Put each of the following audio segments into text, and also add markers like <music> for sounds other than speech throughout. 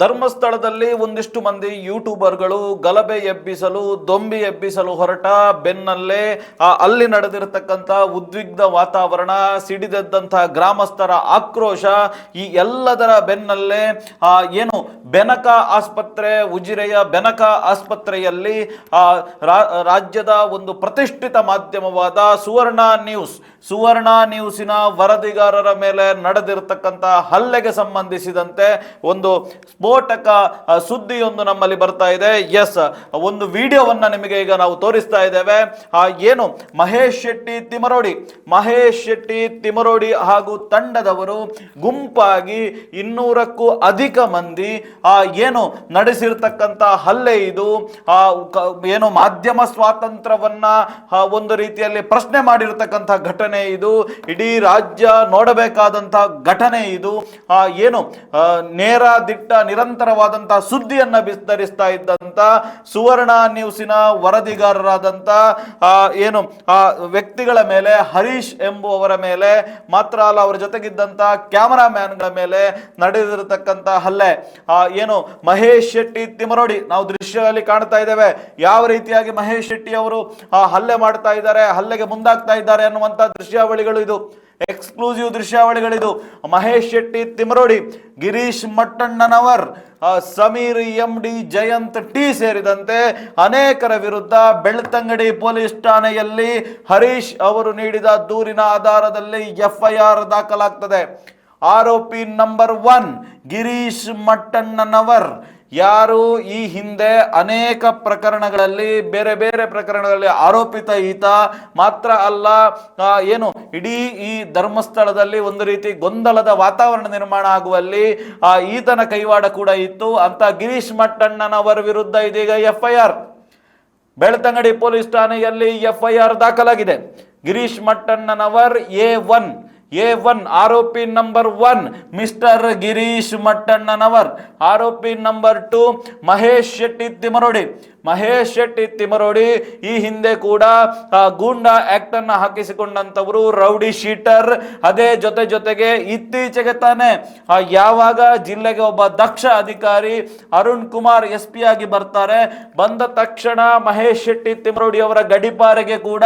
ಧರ್ಮಸ್ಥಳದಲ್ಲಿ ಒಂದಿಷ್ಟು ಮಂದಿ ಯೂಟ್ಯೂಬರ್ಗಳು ಗಲಭೆ ಎಬ್ಬಿಸಲು, ದೊಂಬಿ ಎಬ್ಬಿಸಲು ಹೊರಟ ಬೆನ್ನಲ್ಲೇ ಅಲ್ಲಿ ನಡೆದಿರತಕ್ಕಂಥ ಉದ್ವಿಗ್ನ ವಾತಾವರಣ ಸಿಡಿದೆದ್ದಂತಹ ಗ್ರಾಮಸ್ಥರ ಆಕ್ರೋಶ, ಈ ಎಲ್ಲದರ ಬೆನ್ನಲ್ಲೇ, ಆ ಏನು ಬೆನಕ ಆಸ್ಪತ್ರೆ, ಉಜಿರೆಯ ಬೆನಕ ಆಸ್ಪತ್ರೆಯಲ್ಲಿ, ಆ ರಾಜ್ಯದ ಒಂದು ಪ್ರತಿಷ್ಠಿತ ಮಾಧ್ಯಮವಾದ ಸುವರ್ಣ ನ್ಯೂಸ್, ಸುವರ್ಣ ನ್ಯೂಸಿನ ವರದಿಗಾರರ ಮೇಲೆ ನಡೆದಿರತಕ್ಕಂಥ ಹಲ್ಲೆಗೆ ಸಂಬಂಧಿಸಿದಂತೆ ಒಂದು ಸ್ಫೋಟಕ ಸುದ್ದಿಯೊಂದು ನಮ್ಮಲ್ಲಿ ಬರ್ತಾ ಇದೆ. ಎಸ್ ಒಂದು ವಿಡಿಯೋವನ್ನ ನಿಮಗೆ ಈಗ ನಾವು ತೋರಿಸ್ತಾ ಇದ್ದೇವೆ. ಆ, ಏನು? ಮಹೇಶ್ ಶೆಟ್ಟಿ ತಿಮರೋಡಿ ಮಹೇಶ್ ಶೆಟ್ಟಿ ತಿಮರೋಡಿ ಹಾಗೂ ತಂಡದವರು ಗುಂಪಾಗಿ ಇನ್ನೂರಕ್ಕೂ ಅಧಿಕ ಮಂದಿ, ಆ, ಏನು ನಡೆಸಿರ್ತಕ್ಕಂಥ ಹಲ್ಲೆ ಇದು. ಆ ಏನು ಮಾಧ್ಯಮ ಸ್ವಾತಂತ್ರ್ಯವನ್ನ ಒಂದು ರೀತಿಯಲ್ಲಿ ಪ್ರಶ್ನೆ ಮಾಡಿರ್ತಕ್ಕಂಥ ಘಟನೆ ಇದು. ಇಡೀ ರಾಜ್ಯ ನೋಡಬೇಕಾದಂತಹ ಘಟನೆ ಇದು. ಆ, ಏನು? ನೇರ ದಿಟ್ಟ ನಿರಂತರವಾದಂತಹ ಸುದ್ದಿಯನ್ನ ಬಿತ್ತರಿಸ್ತಾ ಇದ್ದಂತ ಸುವರ್ಣ ನ್ಯೂಸಿನ ವರದಿಗಾರರಾದಂತ ಏನು ಆ ವ್ಯಕ್ತಿಗಳ ಮೇಲೆ ಹರೀಶ್ ಎಂಬುವವರ ಮೇಲೆ ಮಾತ್ರ ಅಲ್ಲ ಅವರ ಜೊತೆಗಿದ್ದಂತ ಕ್ಯಾಮರಾಮ್ಯಾನ್ಗಳ ಮೇಲೆ ನಡೆದಿರತಕ್ಕಂತ ಹಲ್ಲೆ. ಆ, ಏನು ಮಹೇಶ್ ಶೆಟ್ಟಿ ತಿಮರೋಡಿ ನಾವು ದೃಶ್ಯದಲ್ಲಿ ಕಾಣ್ತಾ ಇದ್ದೇವೆ. ಯಾವ ರೀತಿಯಾಗಿ ಮಹೇಶ್ ಶೆಟ್ಟಿ ಅವರು ಆ ಹಲ್ಲೆ ಮಾಡ್ತಾ ಇದ್ದಾರೆ ಹಲ್ಲೆಗೆ ಮುಂದಾಗ್ತಾ ಇದ್ದಾರೆ ಅನ್ನುವಂತ ದೃಶ್ಯಾವಳಿಗಳು ಇದು. Exclusive ದೃಶ್ಯಾವಳಿಗಳಿದು. Mahesh Shetty Timarodi Girish Mattannanavar Sameer, M D, Jayant T ಸೇರಿದಂತೆ ಅನೇಕರ ವಿರುದ್ಧ ಬೆಳ್ತಂಗಡಿ ಪೊಲೀಸ್ ಠಾಣೆಯಲ್ಲಿ ಹರೀಶ್ ಅವರು ನೀಡಿದ ದೂರಿನ ಆಧಾರದಲ್ಲಿ ಎಫ್ಐಆರ್ ದಾಖಲಾಗ್ತದೆ. ಆರೋಪಿ ನಂಬರ್ ಒನ್, ಗಿರೀಶ್ ಮಟ್ಟಣ್ಣನವರ್ ಯಾರು ಈ ಹಿಂದೆ ಅನೇಕ ಪ್ರಕರಣಗಳಲ್ಲಿ, ಬೇರೆ ಬೇರೆ ಪ್ರಕರಣಗಳಲ್ಲಿ ಆರೋಪಿತ ಈತ, ಮಾತ್ರ ಅಲ್ಲ ಏನು, ಇಡೀ ಈ ಧರ್ಮಸ್ಥಳದಲ್ಲಿ ಒಂದು ರೀತಿ ಗೊಂದಲದ ವಾತಾವರಣ ನಿರ್ಮಾಣ ಆಗುವಲ್ಲಿ ಈತನ ಕೈವಾಡ ಕೂಡ ಇತ್ತು. ಅಂತ ಗಿರೀಶ್ ಮಟ್ಟಣ್ಣನವರ ವಿರುದ್ಧ ಇದೀಗ ಎಫ್ಐಆರ್. ಬೆಳ್ತಂಗಡಿ ಪೊಲೀಸ್ ಠಾಣೆಯಲ್ಲಿ ಎಫ್ಐಆರ್ ದಾಖಲಾಗಿದೆ. Girish Mattannanavar A one. A one ಆರೋಪಿ number one mister Girish Mattannanavar ಆರೋಪಿ ನಂಬರ್ ಟು ಮಹೇಶ್ ಶೆಟ್ಟಿ ತಿಮರೋಡಿ ಮಹೇಶ್ ಶೆಟ್ಟಿ ತಿಮರೋಡಿ ಈ ಹಿಂದೆ ಕೂಡ ಗೂಂಡಾ ಆಕ್ಟ್ ಅನ್ನ ಹಾಕಿಸಿಕೊಂಡಂತವರು ರೌಡಿ ಶೀಟರ್. ಅದೇ ಜೊತೆ ಜೊತೆಗೆ ಇತ್ತೀಚೆಗೆ ತಾನೆ ಯಾವಾಗ ಜಿಲ್ಲೆಗೆ ಒಬ್ಬ ದಕ್ಷ ಅಧಿಕಾರಿ ಅರುಣ್ ಕುಮಾರ್ ಎಸ್ ಪಿ ಆಗಿ ಬರ್ತಾರೆ, ಬಂದ ತಕ್ಷಣ ಮಹೇಶ್ ಶೆಟ್ಟಿ ತಿಮರೋಡಿ ಅವರ ಗಡಿಪಾರಿಗೆ ಕೂಡ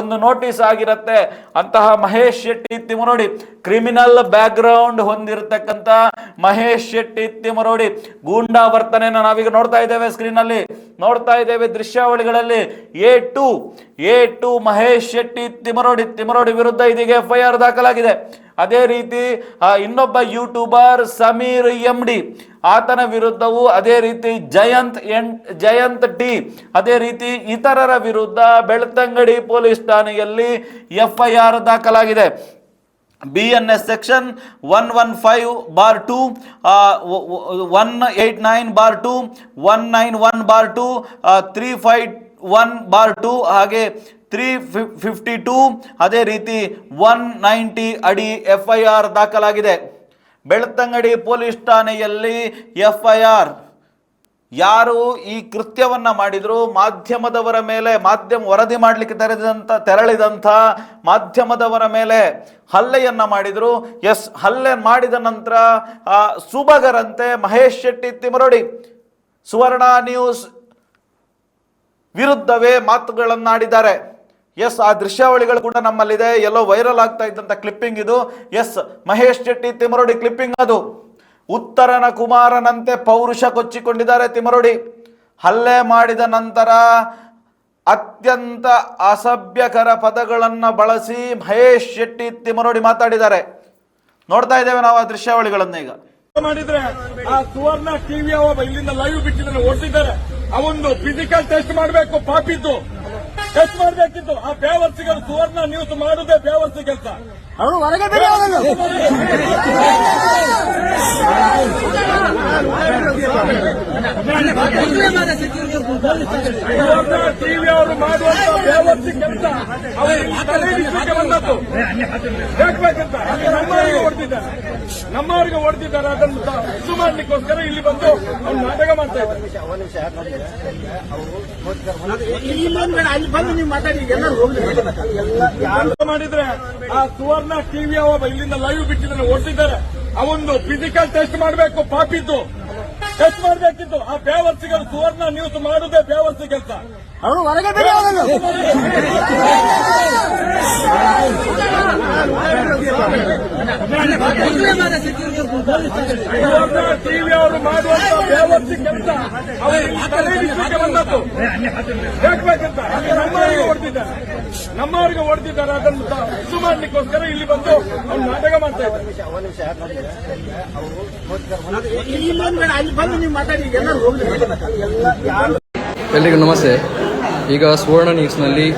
ಒಂದು ನೋಟಿಸ್ ಆಗಿರುತ್ತೆ. ಅಂತಹ Mahesh Shetty Timarodi criminal background ಹೊಂದಿರತಕ್ಕಂತ ಮಹೇಶ್ ಶೆಟ್ಟಿ ತಿಮರೋಡಿ ಗೂಂಡಾ ವರ್ತನೆಯನ್ನು ನಾವೀಗ ನೋಡ್ತಾ ಇದ್ದೇವೆ ಸ್ಕ್ರೀನ್ ಅಲ್ಲಿ. ನೋಡ್ತಾ ಇದ್ದೇವೆ ದೃಶ್ಯಾವಳಿಗಳಲ್ಲಿ. A two A two Mahesh Shetty Timarodi Timarodi ವಿರುದ್ಧ ಇದೀಗ ಎಫ್ಐಆರ್ ದಾಖಲಾಗಿದೆ. ಅದೇ ರೀತಿ ಇನ್ನೊಬ್ಬ ಯೂಟ್ಯೂಬರ್ ಸಮೀರ್ ಎಂ ಡಿ ಆತನ ವಿರುದ್ಧವೂ ಅದೇ ರೀತಿ ಜಯಂತ್ ಎನ್ ಜಯಂತ್ ಟಿ ಅದೇ ರೀತಿ ಇತರರ ವಿರುದ್ಧ ಬೆಳ್ತಂಗಡಿ ಪೊಲೀಸ್ ಠಾಣೆಯಲ್ಲಿ ಎಫ್ಐಆರ್ ದಾಖಲಾಗಿದೆ. B N S section one one five bar two one eight nine bar two one nine one bar two three five one bar two ಹಾಗೆ ತ್ರೀ ಫಿಫ್ಟಿ ಟೂ ಅದೇ ರೀತಿ one ninety ಅಡಿ F I R ದಾಖಲಾಗಿದೆ. Belthangady police ಠಾಣೆಯಲ್ಲಿ F I R ಯಾರು ಈ ಕೃತ್ಯವನ್ನ ಮಾಡಿದ್ರು? ಮಾಧ್ಯಮದವರ ಮೇಲೆ ಮಾಧ್ಯಮ ವರದಿ ಮಾಡಲಿಕ್ಕೆ ತೆರೆದಂತ ತೆರಳಿದಂಥ ಮಾಧ್ಯಮದವರ ಮೇಲೆ ಹಲ್ಲೆಯನ್ನ ಮಾಡಿದ್ರು. ಎಸ್ ಹಲ್ಲೆ ಮಾಡಿದ ನಂತರ ಆ, ಸುಬಗರಂತೆ ಮಹೇಶ್ ಶೆಟ್ಟಿ ತಿಮರೋಡಿ ಸುವರ್ಣ ನ್ಯೂಸ್ ವಿರುದ್ಧವೇ ಮಾತುಗಳನ್ನಾಡಿದ್ದಾರೆ. ಎಸ್ ಆ ದೃಶ್ಯಾವಳಿಗಳು ಕೂಡ ನಮ್ಮಲ್ಲಿದೆ. ಎಲ್ಲೋ ವೈರಲ್ ಆಗ್ತಾ ಇದ್ದಂತ ಕ್ಲಿಪ್ಪಿಂಗ್ ಇದು. ಎಸ್ ಮಹೇಶ್ ಶೆಟ್ಟಿ ತಿಮರೋಡಿ ಕ್ಲಿಪ್ಪಿಂಗ್ ಅದು. ಉತ್ತರನ ಕುಮಾರನಂತೆ ಪೌರುಷ ಕೊಚ್ಚಿಕೊಂಡಿದ್ದಾರೆ ತಿಮರುಡಿ ಹಲ್ಲೆ ಮಾಡಿದ ನಂತರ ಅತ್ಯಂತ ಅಸಭ್ಯಕರ ಪದಗಳನ್ನು ಬಳಸಿ ಮಹೇಶ್ ಶೆಟ್ಟಿ ತಿಮರೋಡಿ ಮಾತಾಡಿದ್ದಾರೆ. ನೋಡ್ತಾ ಇದ್ದೇವೆ ನಾವು ಆ ದೃಶ್ಯಾವಳಿಗಳನ್ನ ಈಗ. ಮಾಡಿದ್ರೆ ಆ ಸುವರ್ಣ ಟಿವಿ ಒಬ್ಬ ಇಲ್ಲಿಂದ ಲೈವ್ ಬಿಟ್ಟಿದ್ದಾನೆ ಓಡಿಸಿದ್ದಾರೆ ಅವೊಂದು ಫಿಸಿಕಲ್ ಟೆಸ್ಟ್ ಮಾಡಬೇಕು ಪಾಪಿದ್ದು. ಟೆಸ್ಟ್ ಮಾಡಬೇಕಿತ್ತು. ಆ ಬೇವರ್ಸಿಗಳು ಸುವರ್ಣ ನ್ಯೂಸ್ ಮಾಡುದೇ ಬೇವರ್ಸಿ ಕೆಲಸ <laughs> ಅವನು ಹೊರಗೆ ಬಿಡಿ ಅವನನ್ನು ಸುವರ್ಣ ಟಿವಿ ಅವರು ಮಾಡುವಂತ ಬೇವರ್ಸಿ ಕೆಲಸ ಅವರು ಬಂದದ್ದು ಬೇಕಬೇಕಂತ ನಮ್ಮವರಿಗೆ ಹೊಡೆದಿದ್ದಾರೆ ನಮ್ಮವರಿಗೆ ಹೊಡೆದಿದ್ದಾರೆ ಅದನ್ನು ಇದು ಮಾಡ್ಲಿಕ್ಕೋಸ್ಕರ ಇಲ್ಲಿ ಬಂದು ಅವ್ರು ನಾಟಕ ಮಾಡ್ತಾ ಇದ್ದಾರೆ ಅಲ್ಲಿ ಬಂದು ನೀವು ಮಾತಾಡಿ ಎಲ್ಲರೂ ಹೋಗ್ಲಿ ಮಾಡಿದ್ರೆ ಆ ಸುವರ್ಣ ಟಿವಿ ಅವ ಇಲ್ಲಿಂದ ಲೈವ್ ಬಿಟ್ಟಿದ್ರೆ ಹೊಡೆದಿದ್ದಾರೆ ಅವೊಂದು ಫಿಸಿಕಲ್ ಟೆಸ್ಟ್ ಮಾಡಬೇಕು ಪಾಪಿದ್ದು ಟೆಸ್ಟ್ ಮಾಡಬೇಕಿತ್ತು. ಆ ಬೇವರ್ಸಿಗಳು ಸುವರ್ಣ ನ್ಯೂಸ್ ಮಾಡುದೇ ಬೇವರ್ಸಿ ಕೆಲಸ. ಅವರು ಹೊರಗೆ ಸುವರ್ಣ ಟಿವಿ ಅವರು ಮಾಡುವಂತ ಬೇವರ್ಸಿ ಕೆಲಸ. ಅವರಿಗೆ ಬಂದದ್ದು. ಬೇಕಂತ ನಮ್ಮವರಿಗೆ ಹೊಡೆದಿದ್ದಾರೆ ನಮ್ಮವರಿಗೆ ಹೊಡೆದಿದ್ದಾರೆ ಅದನ್ನು ಇದು ಮಾಡಲಿಕ್ಕೋಸ್ಕರ ಇಲ್ಲಿ ಬಂದು ಅವ್ರು ನಾಟಕ ಮಾಡ್ತಾ ಇದ್ದಾರೆ. ಎಲ್ರಿಗೂ ನಮಸ್ತೆ. ಈಗ ಸುವರ್ಣ ನ್ಯೂಸ್ನಲ್ಲಿ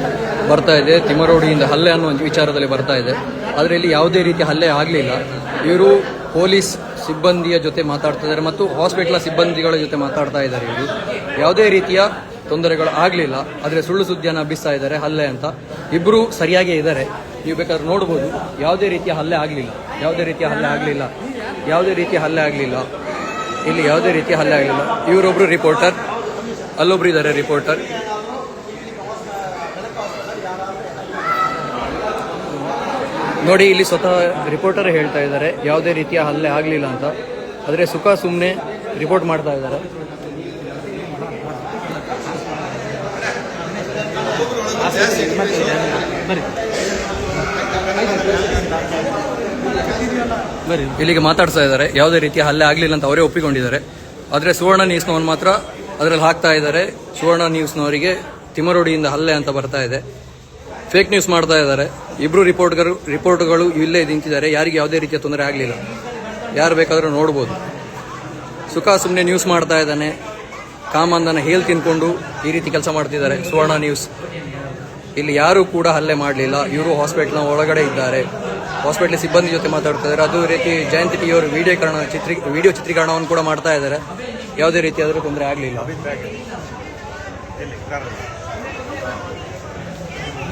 ಬರ್ತಾ ಇದೆ. ತಿಮರೋಡಿಯಿಂದ ಹಲ್ಲೆ ಅನ್ನೋ ಒಂದು ವಿಚಾರದಲ್ಲಿ ಬರ್ತಾ ಇದೆ. ಆದರೆ ಇಲ್ಲಿ ಯಾವುದೇ ರೀತಿ ಹಲ್ಲೆ ಆಗಲಿಲ್ಲ. ಇವರು ಪೊಲೀಸ್ ಸಿಬ್ಬಂದಿಯ ಜೊತೆ ಮಾತಾಡ್ತಾ ಇದ್ದಾರೆ ಮತ್ತು ಹಾಸ್ಪಿಟ್ಲ ಸಿಬ್ಬಂದಿಗಳ ಜೊತೆ ಮಾತಾಡ್ತಾ ಇದ್ದಾರೆ ಇವರು. ಯಾವುದೇ ರೀತಿಯ ತೊಂದರೆಗಳು ಆಗಲಿಲ್ಲ, ಆದರೆ ಸುಳ್ಳು ಸುದ್ದಿಯನ್ನು ಹಬ್ಬಿಸ್ತಾ ಇದ್ದಾರೆ, ಹಲ್ಲೆ ಅಂತ. ಇಬ್ಬರು ಸರಿಯಾಗೇ ಇದ್ದಾರೆ ನೀವು ಬೇಕಾದ್ರೆ ನೋಡ್ಬೋದು, ಯಾವುದೇ ರೀತಿಯ ಹಲ್ಲೆ ಆಗಲಿಲ್ಲ. ಯಾವುದೇ ರೀತಿಯ ಹಲ್ಲೆ ಆಗಲಿಲ್ಲ. ಯಾವುದೇ ರೀತಿಯ ಹಲ್ಲೆ ಆಗಲಿಲ್ಲ. ಇಲ್ಲಿ ಯಾವುದೇ ರೀತಿಯ ಹಲ್ಲೆ ಆಗಲಿಲ್ಲ. ಇವರೊಬ್ಬರು ರಿಪೋರ್ಟರ್, ಅಲ್ಲೊಬ್ರು ಇದ್ದಾರೆ ರಿಪೋರ್ಟರ್. ನೋಡಿ, ಇಲ್ಲಿ ಸ್ವತಃ ರಿಪೋರ್ಟರ್ ಹೇಳ್ತಾ ಇದ್ದಾರೆ, ಯಾವುದೇ ರೀತಿಯ ಹಲ್ಲೆ ಆಗಲಿಲ್ಲ ಅಂತ. ಆದರೆ ಸುಖ ಸುಮ್ಮನೆ ರಿಪೋರ್ಟ್ ಮಾಡ್ತಾ ಇದ್ದಾರೆ. ಇಲ್ಲಿಗೆ ಮಾತಾಡ್ತಾ ಇದ್ದಾರೆ. ಯಾವುದೇ ರೀತಿಯ ಹಲ್ಲೆ ಆಗಲಿಲ್ಲ ಅಂತ ಅವರೇ ಒಪ್ಪಿಕೊಂಡಿದ್ದಾರೆ. ಆದರೆ ಸುವರ್ಣ ನ್ಯೂಸ್ನವನು ಮಾತ್ರ ಅದರಲ್ಲಿ ಹಾಕ್ತಾ ಇದ್ದಾರೆ. ಸುವರ್ಣ ನ್ಯೂಸ್ನವರಿಗೆ ತಿಮರೋಡಿಯಿಂದ ಹಲ್ಲೆ ಅಂತ ಬರ್ತಾ ಇದೆ. ಫೇಕ್ ನ್ಯೂಸ್ ಮಾಡ್ತಾ ಇದ್ದಾರೆ. ಇಬ್ರು ರಿಪೋರ್ಟ್ಗಳು ರಿಪೋರ್ಟ್ಗಳು ಇಲ್ಲೇ ನಿಂತಿದ್ದಾರೆ. ಯಾರಿಗೆ ಯಾವುದೇ ರೀತಿಯ ತೊಂದರೆ ಆಗಲಿಲ್ಲ. ಯಾರು ಬೇಕಾದರೂ ನೋಡ್ಬೋದು. ಸುಖ ಸುಮ್ಮನೆ ನ್ಯೂಸ್ ಮಾಡ್ತಾ ಇದ್ದಾನೆ. ಕಾಮಂದನ ಹೇಲ್ ತಿನ್ಕೊಂಡು ಈ ರೀತಿ ಕೆಲಸ ಮಾಡ್ತಿದ್ದಾರೆ ಸುವರ್ಣ ನ್ಯೂಸ್ ಇಲ್ಲಿ ಯಾರು ಕೂಡ ಹಲ್ಲೆ ಮಾಡಲಿಲ್ಲ. ಇವರು ಹಾಸ್ಪಿಟ್ಲ್ನ ಒಳಗಡೆ ಇದ್ದಾರೆ. ಹಾಸ್ಪಿಟ್ಲ್ ಸಿಬ್ಬಂದಿ ಜೊತೆ ಮಾತಾಡ್ತಾ ಇದ್ದಾರೆ. ಅದೇ ರೀತಿ ಜಯಂತಿ ಟಿ ಅವರು ವಿಡಿಯೋಕರಣ ಚಿತ್ರೀ ವಿಡಿಯೋ ಚಿತ್ರೀಕರಣವನ್ನು ಕೂಡ ಮಾಡ್ತಾ ಇದ್ದಾರೆ. ಯಾವುದೇ ರೀತಿಯಾದರೂ ತೊಂದರೆ ಆಗಲಿಲ್ಲ.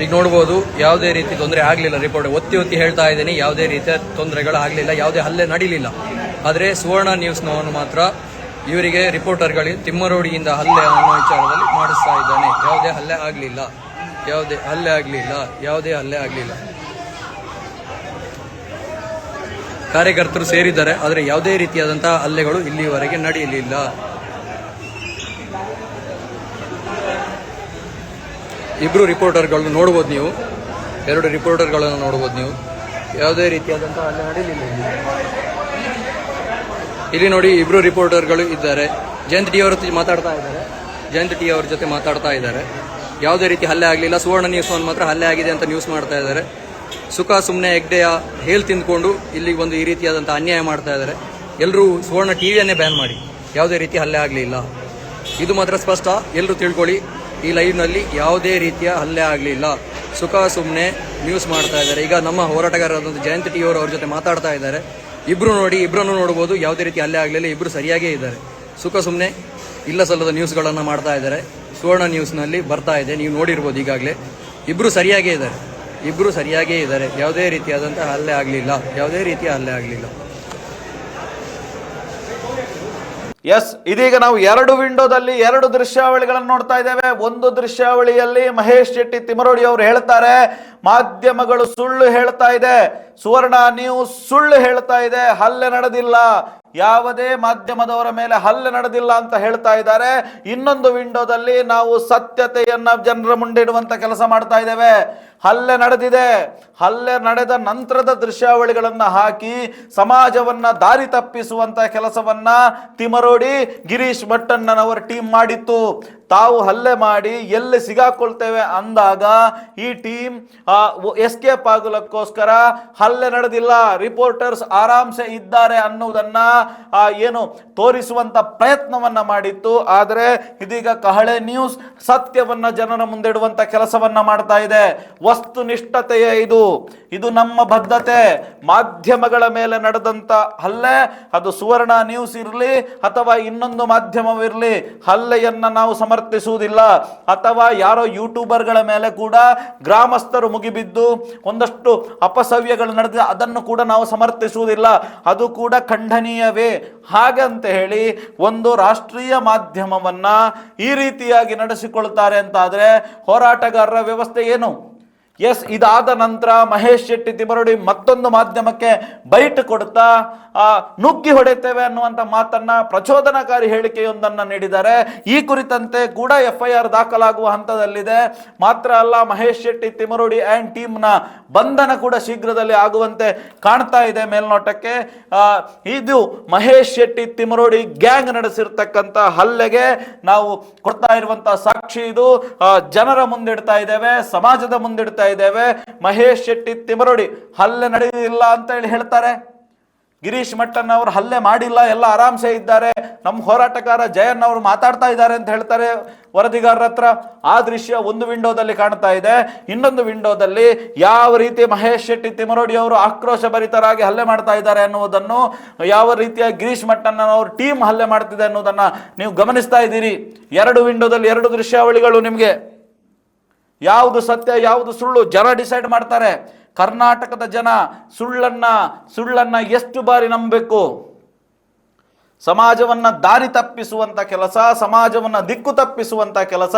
ಈಗ ನೋಡ್ಬೋದು, ಯಾವುದೇ ರೀತಿ ತೊಂದರೆ ಆಗಲಿಲ್ಲ ರಿಪೋರ್ಟ್ ಒತ್ತಿ ಒತ್ತಿ ಹೇಳ್ತಾ ಇದ್ದೀನಿ, ಯಾವುದೇ ರೀತಿಯ ತೊಂದರೆಗಳು ಆಗಲಿಲ್ಲ, ಯಾವುದೇ ಹಲ್ಲೆ ನಡೀಲಿಲ್ಲ. ಆದರೆ ಸುವರ್ಣ ನ್ಯೂಸ್ನವನು ಮಾತ್ರ ಇವರಿಗೆ ರಿಪೋರ್ಟರ್ಗಳಿಗೆ ತಿಮ್ಮರೋಡಿಯಿಂದ ಹಲ್ಲೆ ಅನ್ನೋ ವಿಚಾರದಲ್ಲಿ ಮಾಡಿಸ್ತಾ ಇದ್ದಾನೆ. ಯಾವುದೇ ಹಲ್ಲೆ ಆಗಲಿಲ್ಲ. ಯಾವುದೇ ಹಲ್ಲೆ ಆಗಲಿಲ್ಲ, ಯಾವುದೇ ಹಲ್ಲೆ ಆಗಲಿಲ್ಲ. ಕಾರ್ಯಕರ್ತರು ಸೇರಿದ್ದಾರೆ, ಆದರೆ ಯಾವುದೇ ರೀತಿಯಾದಂತಹ ಹಲ್ಲೆಗಳು ಇಲ್ಲಿವರೆಗೆ ನಡೆಯಲಿಲ್ಲ. ಇಬ್ರು ರಿಪೋರ್ಟರ್ಗಳನ್ನು ನೋಡ್ಬೋದು ನೀವು. ಎರಡು ರಿಪೋರ್ಟರ್ಗಳನ್ನು ನೋಡ್ಬೋದು ನೀವು. ಯಾವುದೇ ರೀತಿಯಾದಂತಹ ಹಲ್ಲೆ ನಡೆಯಲಿಲ್ಲ ಇಲ್ಲಿ. ನೋಡಿ ಇಬ್ರು ರಿಪೋರ್ಟರ್ಗಳು ಇದ್ದಾರೆ. ಜಯಂತ್ ಟಿ ಅವರ ಮಾತಾಡ್ತಾ ಇದ್ದಾರೆ. ಜಯಂತ್ ಟಿ ಅವರ ಜೊತೆ ಮಾತಾಡ್ತಾ ಇದ್ದಾರೆ. ಯಾವುದೇ ರೀತಿ ಹಲ್ಲೆ ಆಗಲಿಲ್ಲ. ಸುವರ್ಣ ನ್ಯೂಸ್ ಒಂದು ಮಾತ್ರ ಹಲ್ಲೆ ಆಗಿದೆ ಅಂತ ನ್ಯೂಸ್ ಮಾಡ್ತಾ ಇದ್ದಾರೆ. ಸುಖ ಸುಮ್ಮನೆ ಹೆಗ್ಡೆಯ ಹೇಳಿ ತಿಂದ್ಕೊಂಡು ಇಲ್ಲಿಗೆ ಒಂದು ಈ ರೀತಿಯಾದಂಥ ಅನ್ಯಾಯ ಮಾಡ್ತಾ ಇದ್ದಾರೆ. ಎಲ್ಲರೂ ಸುವರ್ಣ ಟಿವಿಯನ್ನೇ ಬ್ಯಾನ್ ಮಾಡಿ. ಯಾವುದೇ ರೀತಿ ಹಲ್ಲೆ ಆಗಲಿಲ್ಲ. ಇದು ಮಾತ್ರ ಸ್ಪಷ್ಟ. ಎಲ್ಲರೂ ತಿಳ್ಕೊಳ್ಳಿ. ಈ ಲೈವ್ನಲ್ಲಿ ಯಾವುದೇ ರೀತಿಯ ಹಲ್ಲೆ ಆಗಲಿಲ್ಲ. ಸುಖ ಸುಮ್ಮನೆ ನ್ಯೂಸ್ ಮಾಡ್ತಾ ಇದ್ದಾರೆ. ಈಗ ನಮ್ಮ ಹೋರಾಟಗಾರರಾದಂಥ ಜಯಂತ ಟಿ ಅವರು ಅವ್ರ ಜೊತೆ ಮಾತಾಡ್ತಾ ಇದ್ದಾರೆ. ಇಬ್ಬರು ನೋಡಿ ಇಬ್ಬರನ್ನು ನೋಡ್ಬೋದು. ಯಾವುದೇ ರೀತಿ ಹಲ್ಲೆ ಆಗಲಿಲ್ಲ. ಇಬ್ಬರು ಸರಿಯಾಗೇ ಇದ್ದಾರೆ. ಸುಖ ಸುಮ್ಮನೆ ಇಲ್ಲ ಸಲ್ಲದ ನ್ಯೂಸ್ಗಳನ್ನು ಮಾಡ್ತಾ ಇದ್ದಾರೆ. ಸುವರ್ಣ ನ್ಯೂಸ್ನಲ್ಲಿ ಬರ್ತಾ ಇದೆ. ನೀವು ನೋಡಿರ್ಬೋದು ಈಗಾಗಲೇ. ಇಬ್ಬರು ಸರಿಯಾಗೇ ಇದ್ದಾರೆ. ಇಬ್ಬರು ಸರಿಯಾಗೇ ಇದ್ದಾರೆ. ಯಾವುದೇ ರೀತಿಯಾದಂಥ ಹಲ್ಲೆ ಆಗಲಿಲ್ಲ. ಯಾವುದೇ ರೀತಿಯ ಹಲ್ಲೆ ಆಗಲಿಲ್ಲ. ಎಸ್ ಇದೀಗ ನಾವು ಎರಡು ವಿಂಡೋದಲ್ಲಿ ಎರಡು ದೃಶ್ಯಾವಳಿಗಳನ್ನು ನೋಡ್ತಾ ಇದ್ದೇವೆ. ಒಂದು ದೃಶ್ಯಾವಳಿಯಲ್ಲಿ ಮಹೇಶ್ ಶೆಟ್ಟಿ ತಿಮರೋಡಿ ಅವರು ಹೇಳ್ತಾರೆ, ಮಾಧ್ಯಮಗಳು ಸುಳ್ಳು ಹೇಳ್ತಾ ಇದೆ. ಸುವರ್ಣ ನ್ಯೂಸ್ ಸುಳ್ಳು ಹೇಳ್ತಾ ಇದೆ. ಹಲ್ಲೆ ನಡೆದಿಲ್ಲ. ಯಾವುದೇ ಮಾಧ್ಯಮದವರ ಮೇಲೆ ಹಲ್ಲೆ ನಡೆದಿಲ್ಲ ಅಂತ ಹೇಳ್ತಾ ಇದ್ದಾರೆ. ಇನ್ನೊಂದು ವಿಂಡೋದಲ್ಲಿ ನಾವು ಸತ್ಯತೆಯನ್ನ ಜನರ ಮುಂದೆ ಕೆಲಸ ಮಾಡ್ತಾ ಇದ್ದೇವೆ. ಹಲ್ಲೆ ನಡೆದಿದೆ. ಹಲ್ಲೆ ನಡೆದ ನಂತರದ ದೃಶ್ಯಾವಳಿಗಳನ್ನು ಹಾಕಿ ಸಮಾಜವನ್ನ ದಾರಿ ತಪ್ಪಿಸುವಂತ ಕೆಲಸವನ್ನ ತಿಮರೋಡಿ ಗಿರೀಶ್ ಭಟ್ಟಣ್ಣನವರ ಟೀಮ್ ಮಾಡಿತ್ತು. ತಾವು ಹಲ್ಲೆ ಮಾಡಿ ಎಲ್ಲಿ ಸಿಗಾಕೊಳ್ತೇವೆ ಅಂದಾಗ ಈ ಟೀಮ್ ಎಸ್ಕೇಪ್ ಆಗಲಕ್ಕೋಸ್ಕರ ಹಲ್ಲೆ ನಡೆದಿಲ್ಲ, ರಿಪೋರ್ಟರ್ಸ್ ಆರಾಮ್ಸೆ ಇದ್ದಾರೆ ಅನ್ನುವುದನ್ನ ಏನು ತೋರಿಸುವಂತ ಪ್ರಯತ್ನವನ್ನ ಮಾಡಿತ್ತು. ಆದರೆ ಇದೀಗ ಕಹಳೆ ನ್ಯೂಸ್ ಸತ್ಯವನ್ನ ಜನರ ಮುಂದಿಡುವಂತ ಕೆಲಸವನ್ನ ಮಾಡ್ತಾ ಇದೆ. ವಸ್ತುನಿಷ್ಠತೆಯೇ ಇದು. ಇದು ನಮ್ಮ ಬದ್ಧತೆ. ಮಾಧ್ಯಮಗಳ ಮೇಲೆ ನಡೆದಂತ ಹಲ್ಲೆ, ಅದು ಸುವರ್ಣ ನ್ಯೂಸ್ ಇರಲಿ ಅಥವಾ ಇನ್ನೊಂದು ಮಾಧ್ಯಮವಿರಲಿ, ಹಲ್ಲೆಯನ್ನ ನಾವು ಸಮರ್ಥಿಸುವುದಿಲ್ಲ ಅಥವಾ ಯಾರೋ ಯೂಟ್ಯೂಬರ್ಗಳ ಮೇಲೆ ಕೂಡ ಗ್ರಾಮಸ್ಥರು ಮುಗಿಬಿದ್ದು ಒಂದಷ್ಟು ಅಪಸವ್ಯಗಳು ನಡೆದ ಅದನ್ನು ಕೂಡ ನಾವು ಸಮರ್ಥಿಸುವುದಿಲ್ಲ. ಅದು ಕೂಡ ಖಂಡನೀಯವೇ. ಹಾಗಂತ ಹೇಳಿ ಒಂದು ರಾಷ್ಟ್ರೀಯ ಮಾಧ್ಯಮವನ್ನ ಈ ರೀತಿಯಾಗಿ ನಡೆಸಿಕೊಳ್ತಾರೆ ಅಂತ ಆದ್ರೆ ಹೋರಾಟಗಾರರ ವ್ಯವಸ್ಥೆ ಏನು? ಎಸ್, ಇದಾದ ನಂತರ ಮಹೇಶ್ ಶೆಟ್ಟಿ ತಿಮರಡಿ ಮತ್ತೊಂದು ಮಾಧ್ಯಮಕ್ಕೆ ಬೈಟ್ ಕೊಡ್ತಾ ನುಗ್ಗಿ ಹೊಡೆತೇವೆ ಅನ್ನುವಂತ ಮಾತನ್ನ ಪ್ರಚೋದನಕಾರಿ ಹೇಳಿಕೆಯೊಂದನ್ನು ನೀಡಿದ್ದಾರೆ. ಈ ಕುರಿತಂತೆ ಕೂಡ ಎಫ್ ಐ ಆರ್ ದಾಖಲಾಗುವ ಹಂತದಲ್ಲಿದೆ. ಮಾತ್ರ ಅಲ್ಲ, ಮಹೇಶ್ ಶೆಟ್ಟಿ ತಿಮರುಡಿ ಆ್ಯಂಡ್ ಟೀಮ್ನ ಬಂಧನ ಕೂಡ ಶೀಘ್ರದಲ್ಲಿ ಆಗುವಂತೆ ಕಾಣ್ತಾ ಇದೆ ಮೇಲ್ನೋಟಕ್ಕೆ. ಇದು ಮಹೇಶ್ ಶೆಟ್ಟಿ ತಿಮರುಡಿ ಗ್ಯಾಂಗ್ ನಡೆಸಿರ್ತಕ್ಕಂಥ ಹಲ್ಲೆಗೆ ನಾವು ಕೊಡ್ತಾ ಇರುವಂತಹ ಸಾಕ್ಷಿ ಇದು. ಜನರ ಮುಂದಿಡ್ತಾ ಇದ್ದೇವೆ, ಸಮಾಜದ ಮುಂದಿಡ್ತಾ ಇದ್ದೇವೆ. ಮಹೇಶ್ ಶೆಟ್ಟಿ ತಿಮರೋಡಿ, ಹಲ್ಲೆ ನಡೆದಿಲ್ಲ ಅಂತ ಹೇಳಿ ಹೇಳ್ತಾರೆ. ಗಿರೀಶ್ ಮಟ್ಟನ್ ಅವರು ಹಲ್ಲೆ ಮಾಡಿಲ್ಲ, ಎಲ್ಲ ಆರಾಮ್ಸೆ ಇದ್ದಾರೆ. ನಮ್ಮ ಹೋರಾಟಗಾರ ಜಯನ್ ಅವರು ಮಾತಾಡ್ತಾ ಇದ್ದಾರೆ ಅಂತ ಹೇಳ್ತಾರೆ ವರದಿಗಾರರ ಹತ್ರ. ಆ ದೃಶ್ಯ ಒಂದು ವಿಂಡೋದಲ್ಲಿ ಕಾಣ್ತಾ ಇದೆ. ಇನ್ನೊಂದು ವಿಂಡೋದಲ್ಲಿ ಯಾವ ರೀತಿ ಮಹೇಶ್ ಶೆಟ್ಟಿ ತಿಮರೋಡಿ ಅವರು ಆಕ್ರೋಶ ಭರಿತರಾಗಿ ಹಲ್ಲೆ ಮಾಡ್ತಾ ಇದ್ದಾರೆ ಅನ್ನುವುದನ್ನು, ಯಾವ ರೀತಿಯ ಗಿರೀಶ್ ಮಟ್ಟನ್ ಅವ್ರ ಟೀಮ್ ಹಲ್ಲೆ ಮಾಡ್ತಿದೆ ಅನ್ನೋದನ್ನ ನೀವು ಗಮನಿಸ್ತಾ ಇದ್ದೀರಿ. ಎರಡು ವಿಂಡೋದಲ್ಲಿ ಎರಡು ದೃಶ್ಯಾವಳಿಗಳು ನಿಮಗೆ. ಯಾವುದು ಸತ್ಯ, ಯಾವುದು ಸುಳ್ಳು? ಜನ ಡಿಸೈಡ್ ಮಾಡ್ತಾರೆ. ಕರ್ನಾಟಕದ ಜನ ಸುಳ್ಳನ್ನ ಸುಳ್ಳನ್ನ ಎಷ್ಟು ಬಾರಿ ನಂಬಬೇಕು? ಸಮಾಜವನ್ನ ದಾರಿ ತಪ್ಪಿಸುವಂತ ಕೆಲಸ, ಸಮಾಜವನ್ನ ದಿಕ್ಕು ತಪ್ಪಿಸುವಂತ ಕೆಲಸ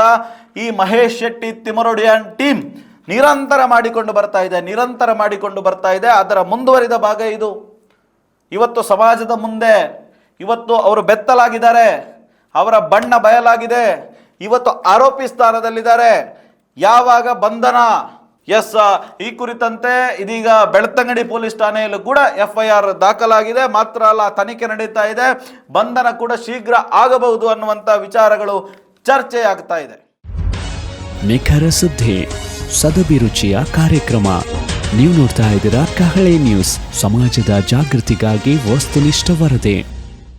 ಈ ಮಹೇಶ್ ಶೆಟ್ಟಿ ತಿಮರೊಡಿಯನ್ ಟೀಮ್ ನಿರಂತರ ಮಾಡಿಕೊಂಡು ಬರ್ತಾ ಇದೆ, ನಿರಂತರ ಮಾಡಿಕೊಂಡು ಬರ್ತಾ ಇದೆ. ಅದರ ಮುಂದುವರಿದ ಭಾಗ ಇದು. ಇವತ್ತು ಸಮಾಜದ ಮುಂದೆ, ಇವತ್ತು ಅವರು ಬೆತ್ತಲಾಗಿದ್ದಾರೆ, ಅವರ ಬಣ್ಣ ಬಯಲಾಗಿದೆ, ಇವತ್ತು ಆರೋಪಿ ಸ್ಥಾನದಲ್ಲಿದ್ದಾರೆ. ಯಾವಾಗ ಬಂಧನ? ಎಸ್ ಈ ಕುರಿತಂತೆ ಇದೀಗ ಬೆಳ್ತಂಗಡಿ ಪೊಲೀಸ್ ಠಾಣೆಯಲ್ಲೂ ಕೂಡ ಎಫ್ ಐ ಆರ್ ದಾಖಲಾಗಿದೆ. ಮಾತ್ರ ಅಲ್ಲ, ತನಿಖೆ ನಡೀತಾ ಇದೆ. ಬಂಧನ ಕೂಡ ಶೀಘ್ರ ಆಗಬಹುದು ಅನ್ನುವಂಥ ವಿಚಾರಗಳು ಚರ್ಚೆಯಾಗ್ತಾ ಇದೆ. ನಿಖರ ಸುದ್ದಿ ಸದಭಿರುಚಿಯ ಕಾರ್ಯಕ್ರಮ. ನೀವು ನೋಡ್ತಾ ಇದ್ದೀರಾ ಕಹಳೆ ನ್ಯೂಸ್. ಸಮಾಜದ ಜಾಗೃತಿಗಾಗಿ ವಸ್ತುನಿಷ್ಠ ವರದಿ.